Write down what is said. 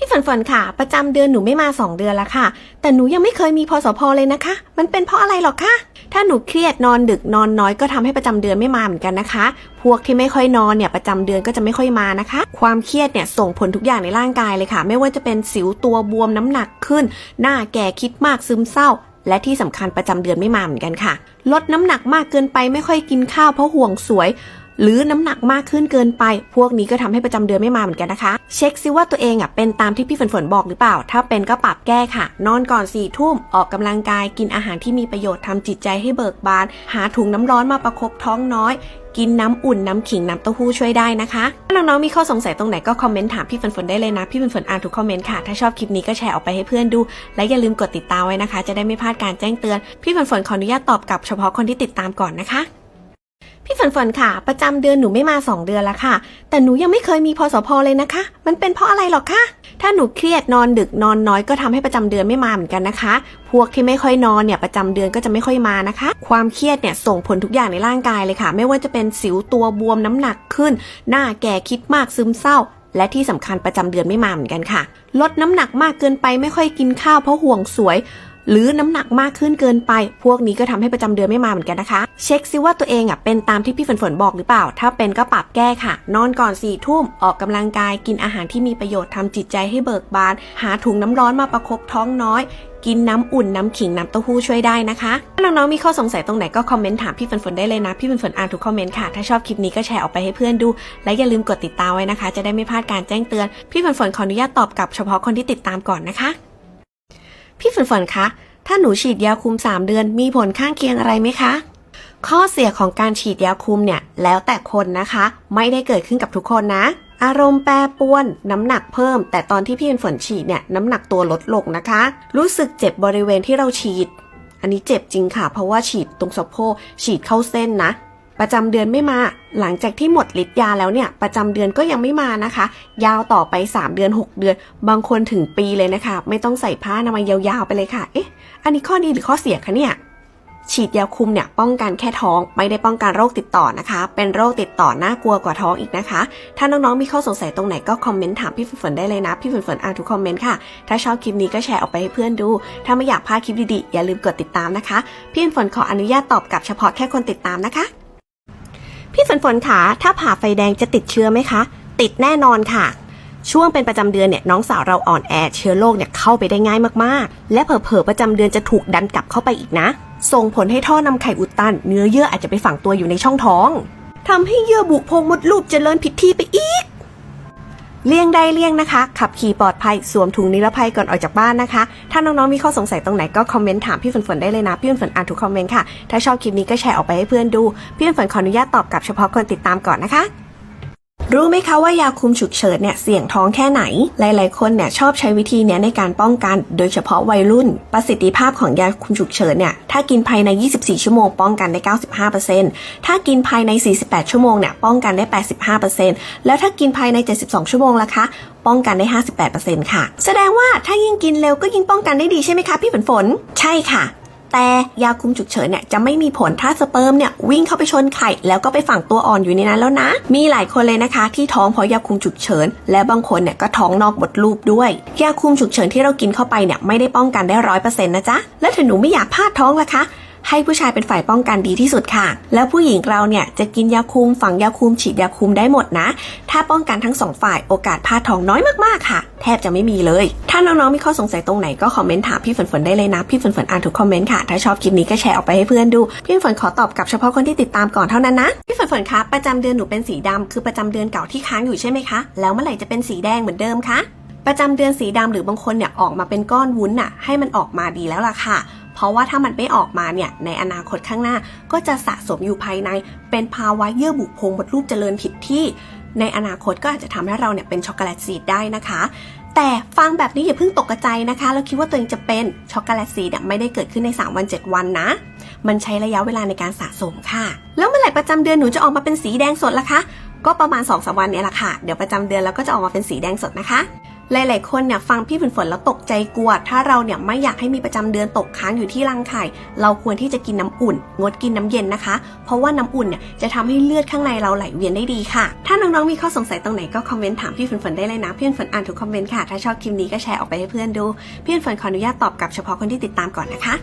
พี่ฝนฝนค่ะ ประจำเดือนหนูไม่มา 2 เดือนล้วค่ะ แต่หนูยังไม่เคยมีพอสพเลยนะคะ มันเป็นเพราะอะไรหรอคะถ้าหนูเครียดนอนดึกนอนน้อยก็ทำให้ประจำเดือนไม่มาเหมือนกันนะคะ พวกที่ไม่ค่อยนอนเนี่ยประจำเดือนก็จะไม่ค่อยมานะคะ ความเครียดเนี่ยส่งผลทุกอย่างในร่างกายเลยค่ะ ไม่ว่าจะเป็นสิวตัวบวมน้ำหนักขึ้น หน้าแก่คิดมากซึมเศร้าและที่สำคัญประจำเดือนไม่มาเหมือนกันค่ะ ลดน้ำหนักมากเกินไปไม่ค่อยกินข้าวเพราะห่วงสวย หรือน้ำหนักมากขึ้นเกินไป พวกนี้ก็ทำให้ประจำเดือนไม่มาเหมือนกันนะคะ เช็คซิว่าตัวเองอะเป็นตามที่พี่ฝนฝนบอกหรือเปล่า ถ้าเป็นก็ปรับแก้ค่ะ นอนก่อนสี่ทุ่มออกกำลังกายกินอาหารที่มีประโยชน์ทำจิตใจให้เบิกบาน หาถุงน้ำร้อนมาประคบท้องน้อยกินน้ำอุ่นน้ำขิงน้ำเต้าหู้ช่วยได้นะคะถ้าน้องๆมีข้อสงสัยตรงไหนก็คอมเมนต์ถามพี่ฝนฝนได้เลยนะ พี่ฝนฝนอ่านทุกคอมเมนต์ค่ะ ถ้าชอบคลิปนี้ก็แชร์ออกไปให้เพื่อนดู และอย่าลืมกดติดตามไว้นะคะ จะได้ไม่พลาดการแจ้งเตือน พี่ฝนฝนขออนุญาตตอบกลับเฉพาะคนที่ติดตามก่อนนะคะ พี่ฝนฝนค่ะ ประจำเดือนหนูไม่มา 2 เดือนละค่ะ แต่หนูยังไม่เคยมีพอสพเลยนะคะ มันเป็นเพราะอะไรหรอคะถ้าหนูเครียดนอนดึกนอนน้อยก็ทำให้ประจำเดือนไม่มาเหมือนกันนะคะ พวกที่ไม่ค่อยนอนเนี่ยประจำเดือนก็จะไม่ค่อยมานะคะ ความเครียดเนี่ยส่งผลทุกอย่างในร่างกายเลยค่ะ ไม่ว่าจะเป็นสิวตัวบวมน้ำหนักขึ้น หน้าแก่คิดมากซึมเศร้า และที่สำคัญประจำเดือนไม่มาเหมือนกันค่ะ ลดน้ำหนักมากเกินไปไม่ค่อยกินข้าวเพราะห่วงสวย หรือน้ำหนักมากขึ้นเกินไป พวกนี้ก็ทำให้ประจำเดือนไม่มาเหมือนกันนะคะ เช็คซิว่าตัวเองอะเป็นตามที่พี่ฝนฝนบอกหรือเปล่า ถ้าเป็นก็ปรับแก้ค่ะ นอนก่อนสี่ทุ่มออกกำลังกายกินอาหารที่มีประโยชน์ทำจิตใจให้เบิกบาน หาถุงน้ำร้อนมาประคบท้องน้อยกินน้ำอุ่นน้ำขิงน้ำเต้าหู้ช่วยได้นะคะถ้าน้องๆมีข้อสงสัยตรงไหนก็คอมเมนต์ถามพี่ฝนฝนได้เลยนะ พี่ฝนฝนอ่านทุกคอมเมนต์ค่ะ ถ้าชอบคลิปนี้ก็แชร์ออกไปให้เพื่อนดู และอย่าลืมกดติดตามไว้นะคะ จะได้ไม่พลาดการแจ้งเตือน พี่ฝนฝนขออนุญาตตอบกับเฉพาะคนที่ติดตามก่อนนะคะ พี่ฝนฝนคะ ถ้าหนูฉีดยาคุม 3 เดือน มีผลข้างเคียงอะไรไหมคะ ข้อเสียของการฉีดยาคุมเนี่ยแล้วแต่คนนะคะ ไม่ได้เกิดขึ้นกับทุกคนนะ อารมณ์แปรปวน น้ำหนักเพิ่ม แต่ตอนที่พี่เป็นฝนฉีดเนี่ยน้ำหนักตัวลดลงนะคะ รู้สึกเจ็บบริเวณที่เราฉีด อันนี้เจ็บจริงค่ะ เพราะว่าฉีดตรงสะโพกฉีดเข้าเส้นนะ ประจำเดือนไม่มา หลังจากที่หมดฤทธิ์ยาแล้วเนี่ย ประจำเดือนก็ยังไม่มานะคะ ยาวต่อไป 3 เดือน 6 เดือน บางคนถึงปีเลยนะคะ ไม่ต้องใส่ผ้านามัยยาวๆไปเลยค่ะ เอ๊ะ อันนี้ข้อดีหรือข้อเสียคะเนี่ย ฉีดยาคุมเนี่ยป้องกันแค่ท้องไม่ได้ป้องกันโรคติดต่อนะคะ เป็นโรคติดต่อน่ากลัวกว่าท้องอีกนะคะ ถ้าน้องๆมีข้อสงสัยตรงไหนก็คอมเมนต์ถามพี่ฝนได้เลยนะ พี่ฝนอ่านทุกคอมเมนต์ค่ะ ถ้าชอบคลิปนี้ก็แชร์ออกไปให้เพื่อนดู ถ้าไม่อยากพลาดคลิปดีๆอย่าลืมกดติดตามนะคะ พี่ฝนขออนุญาตตอบกลับเฉพาะแค่คนติดตามนะคะ พี่ฝนฝนขาถ้าผ่าไฟแดงจะติดเชื้อไหมคะ ติดแน่นอนค่ะช่วงเป็นประจำเดือนเนี่ยน้องสาวเราอ่อนแอเชื้อโรคเนี่ยเข้าไปได้ง่ายมากๆ และเผลอๆประจำเดือนจะถูกดันกลับเข้าไปอีกนะ ส่งผลให้ท่อนำไข่อุดตัน เนื้อเยื่ออาจจะไปฝังตัวอยู่ในช่องท้องทำให้เยื่อบุโพรงมดลูกเจริญผิดที่ไปอีก เลี่ยงได้เลี่ยงนะคะ ขับขี่ปลอดภัยสวมถุงนิรภัยก่อนออกจากบ้านนะคะ ถ้าน้องๆมีข้อสงสัยตรงไหนก็คอมเมนต์ถามพี่ฝนฝนได้เลยนะ พี่ฝนฝนอ่านทุกคอมเมนต์ค่ะ ถ้าชอบคลิปนี้ก็แชร์ออกไปให้เพื่อนดู พี่ฝนฝนขออนุญาตตอบกลับเฉพาะคนติดตามก่อนนะคะ รู้ไหมคะว่ายาคุมฉุกเฉินเนี่ยเสี่ยงท้องแค่ไหน หลาย ๆ คนเนี่ยชอบใช้วิธีเนี้ยในการป้องกัน โดยเฉพาะวัยรุ่น ประสิทธิภาพของยาคุมฉุกเฉินเนี่ยถ้ากินภายใน 24 ชั่วโมงป้องกันได้ 95%ถ้ากินภายใน 48 ชั่วโมงเนี่ยป้องกันได้ 85%แล้วถ้ากินภายใน 72 ชั่วโมงล่ะคะป้องกันได้ 58%ค่ะ แสดงว่าถ้ายิ่งกินเร็วก็ยิ่งป้องกันได้ดีใช่ไหมคะพี่ฝนฝน ใช่ค่ะ แต่ยาคุมฉุกเฉินเนี่ยจะไม่มีผลถ้าสเปิร์มเนี่ยวิ่งเข้าไปชนไข่แล้วก็ไปฝังตัวอ่อนอยู่ในนั้นแล้วนะ มีหลายคนเลยนะคะ ที่ท้องเพราะยาคุมฉุกเฉิน และบางคนเนี่ยก็ท้องนอกบดลูกด้วย ยาคุมฉุกเฉินที่เรากินเข้าไปเนี่ยไม่ได้ป้องกันได้ร้อยเปอร์เซ็นต์นะจ๊ะ แล้วถ้าหนูไม่อยากพลาดท้องล่ะคะ ให้ผู้ชายเป็นฝ่ายป้องกันดีที่สุดค่ะ แล้วผู้หญิงเราเนี่ยจะกินยาคุมฝังยาคุมฉีดยาคุมได้หมดนะ ถ้าป้องกันทั้งสองฝ่ายโอกาสพลาดท้องน้อยมากๆค่ะ แทบจะไม่มีเลย ถ้าน้องๆมีข้อสงสัยตรงไหนก็คอมเมนต์ถามพี่ฝนฝนได้เลยนะพี่ฝนฝนอ่านทุกคอมเมนต์ค่ะถ้าชอบคลิปนี้ก็แชร์ออกไปให้เพื่อนดูพี่ฝนขอตอบกับเฉพาะคนที่ติดตามก่อนเท่านั้นนะพี่ฝนฝนคะประจำเดือนหนูเป็นสีดำคือประจำเดือนเก่าที่ค้างอยู่ใช่ไหมคะแล้วเมื่อไหร่จะเป็นสีแดงเหมือนเดิมคะ ประจำเดือนสีดำหรือบางคนเนี่ยออกมาเป็นก้อนวุ้นน่ะให้มันออกมาดีแล้วล่ะค่ะ เพราะว่าถ้ามันไม่ออกมาเนี่ยในอนาคตข้างหน้า ก็จะสะสมอยู่ภายใน เป็นภาวะเยื่อบุโพรงมดลูกเจริญผิดที่ ในอนาคตก็อาจจะทำให้เราเนี่ยเป็นช็อกโกแลตซีดได้นะคะ แต่ฟังแบบนี้อย่าเพิ่งตกใจนะคะแล้วคิดว่าตัวเองจะเป็นช็อกโกแลตซีดไม่ได้เกิดขึ้นใน 3 วัน 7 วันนะ มันใช้ระยะเวลาในการสะสมค่ะ แล้วเมื่อไหร่ประจำเดือนหนูจะออกมาเป็นสีแดงสดล่ะคะ ก็ประมาณ2อสวันเนี่ยแหละค่ะ เดี๋ยวประจำเดือนแล้วก็จะออกมาเป็นสีแดงสดนะคะ หลาย ๆ คนเนี่ยฟังพี่ฝนฝนแล้วตกใจกลัว ถ้าเราเนี่ยไม่อยากให้มีประจำเดือนตกค้างอยู่ที่รังไข่ เราควรที่จะกินน้ำอุ่น งดกินน้ำเย็นนะคะ เพราะว่าน้ำอุ่นเนี่ยจะทำให้เลือดข้างในเราไหลเวียนได้ดีค่ะ ถ้าน้อง ๆ มีข้อสงสัยตรงไหนก็คอมเมนต์ถามพี่ฝนฝนได้เลยนะ พี่ฝนฝนอ่านทุกคอมเมนต์ค่ะ ถ้าชอบคลิปนี้ก็แชร์ออกไปให้เพื่อนดู พี่ฝนฝนขออนุญาตตอบกับเฉพาะคนที่ติดตามก่อนนะคะ